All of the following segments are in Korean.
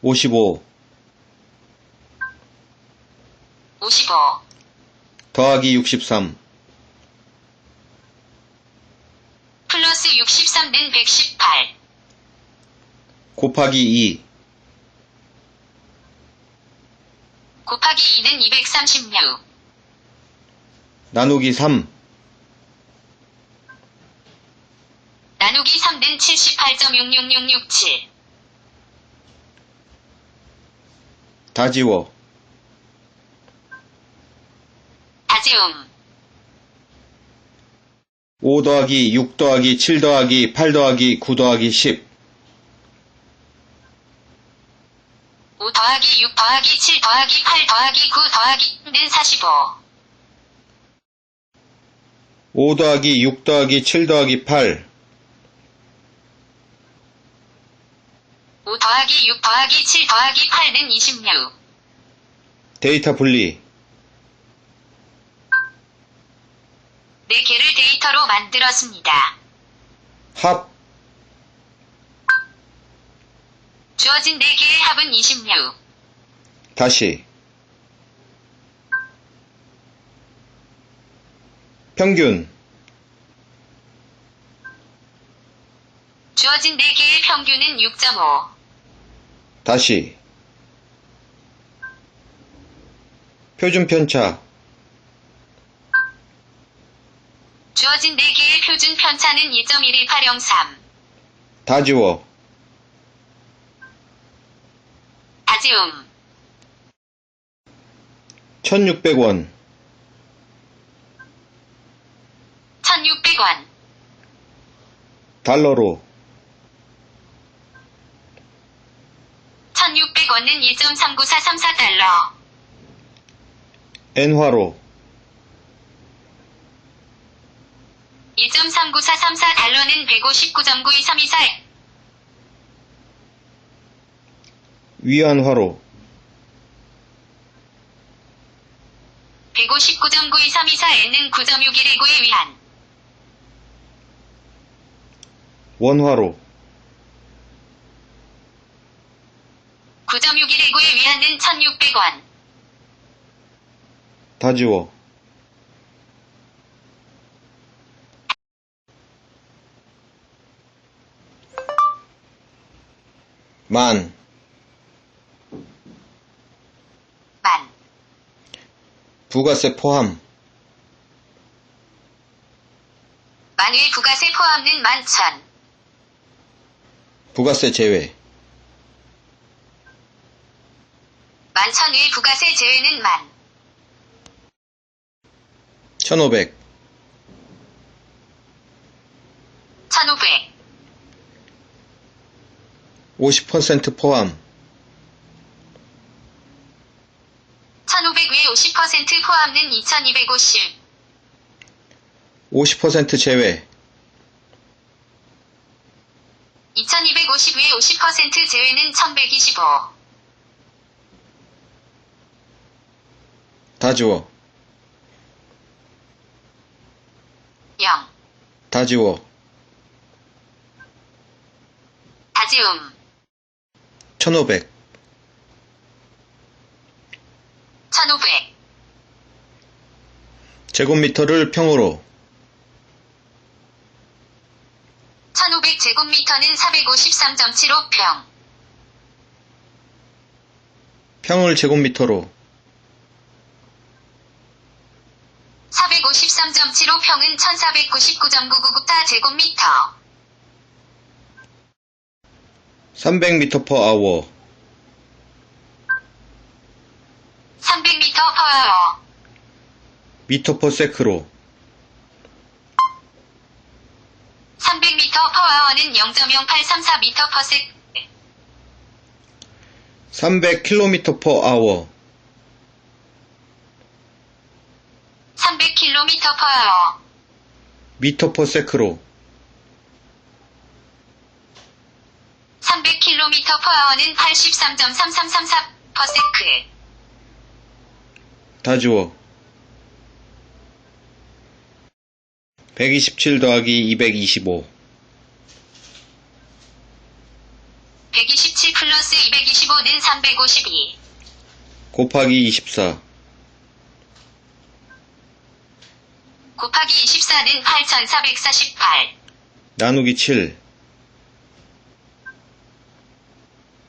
55 55 더하기 63 플러스 63는 118 곱하기 2 곱하기 2는 236 나누기 3 나누기 3는 78.66667 다 지워. 다지움. 5 더하기 6 더하기 7 더하기 8 더하기 9 더하기 10 5 더하기 6 더하기 7 더하기 8 더하기 9 더하기 는 45 5 더하기 6 더하기 7 더하기 8 5 더하기 6 더하기 7 더하기 8는 26 데이터 분리. 4개를 데이터로 만들었습니다. 합. 주어진 4개의 합은 26 다시. 평균. 주어진 4개의 평균은 6.5 다시. 표준 편차. 주어진 4개의 표준 편차는 2.11803 다 지워. 다지움. 1600원. 1600원. 달러로 1600원은 1.39434달러. 엔화로. 2.39434달러는 159.92324 위안화로. 159.92324에는 9.6119의 위안. 원화로 9.6119의 위안은 1600원. 다 지워. 만. 만. 부가세 포함. 만의 부가세 포함은 만천. 부가세 제외 만천의 부가세 제외는 만. 1500 1500 50% 포함. 1500의 50% 포함은 2250 50% 제외. 2250의 50% 제외는 1125 다 지워. 0다 지워. 다지움. 1500 1500 제곱미터를 평으로. 1500 제곱미터는 453.75평. 평을 제곱미터로 453.75 평은 1499.999타 제곱미터 300m per hour 300m 퍼 미터 per sec로 300m 퍼아워는 0.0834m per sec 300km per hour 300km 퍼아워 미터 per sec로. 300km 퍼아워는 83.3334 per sec 다 지워. 127 더하기 225 127 플러스 225는 352. 곱하기 24 곱하기 24는 8448. 나누기 7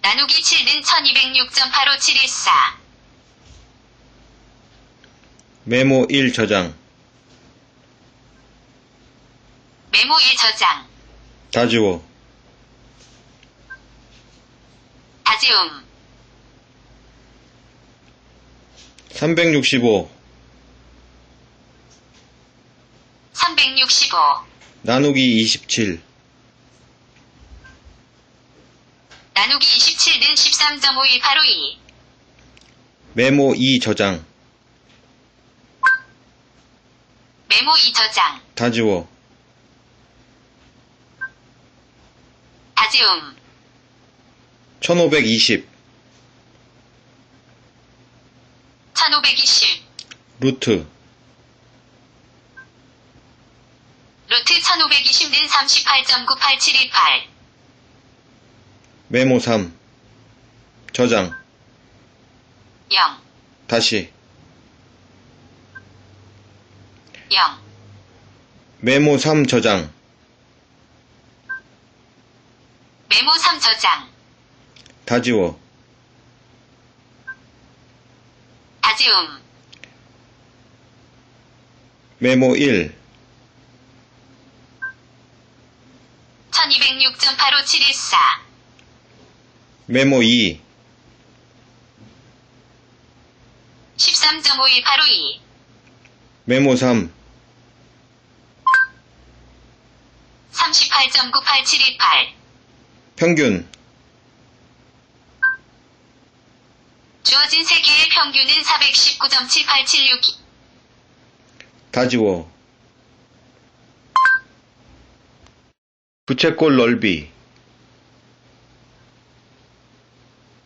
나누기 7는 1206.85714. 메모 1 저장 메모 1 저장. 다 지워 다지움. 365 365. 나누기 27 나누기 27는 13.51852. 메모 2 저장 메모 2 저장. 다 지워 다지움. 1520 1520. 루트 루트 1520는 38.98718. 메모 3 저장 0. 다시 0. 메모 3 저장 메모 3 저장. 다 지워 다 지움. 메모 1 1206.85714. 메모 2 13.51852. 메모 3 38.98718. 평균 주어진 세 개의 평균은 419.7876. 다 지워 부채꼴 넓이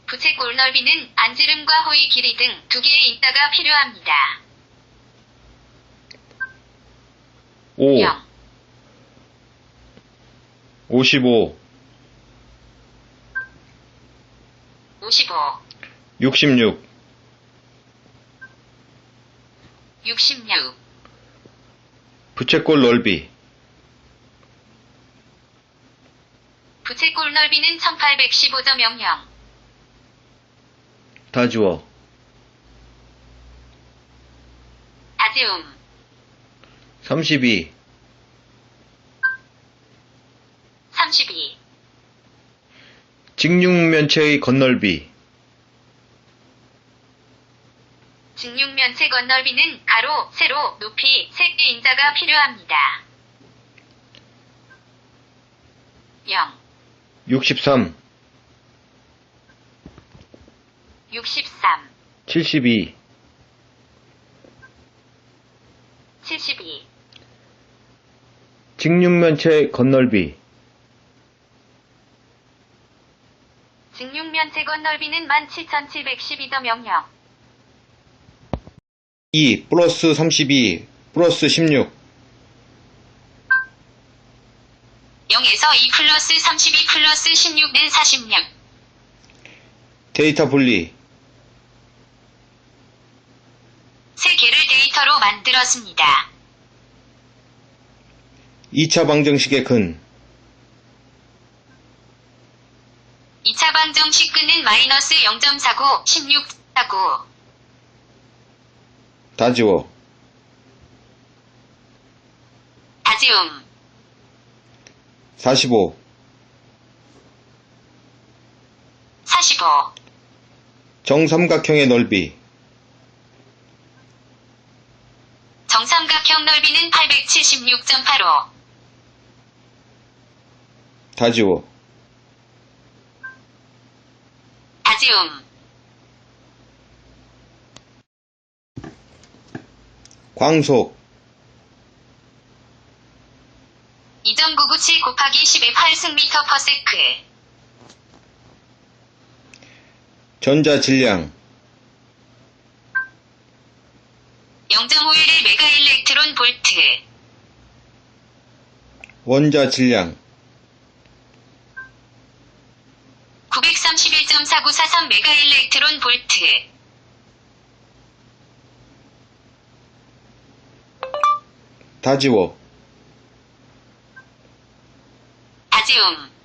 부채꼴 넓이는 안지름과 호의 길이 등 두 개의 인자가 필요합니다. 5 0. 55 55. 66 66. 부채꼴 넓이 부채 꼴 넓이는 1815.00. 다 지워 다지움. 32 32. 직육면체의 건널비 직육면체 건널비는 가로, 세로, 높이, 세 개의 인자가 필요합니다. 0. 63 63. 72 72. 직육면체 건널비 직육면체 건널비는 17,712.00. 2 플러스 32 플러스 16 0에서 2 플러스 32 플러스 16는 46. 데이터 분리 세 개를 데이터로 만들었습니다. 2차 방정식의 근 2차 방정식 끈은 마이너스 0.49, 16, 49. 다 지워 다지움. 45 45. 정삼각형의 넓이 정삼각형 넓이는 876.85. 다 지워 다지움. 광속 곱하기 10의 8승미터 퍼 세크. 전자 질량 0.51의 메가 일렉트론 볼트. 원자 질량 931.4943 메가 일렉트론 볼트. 다 지워. 다지움.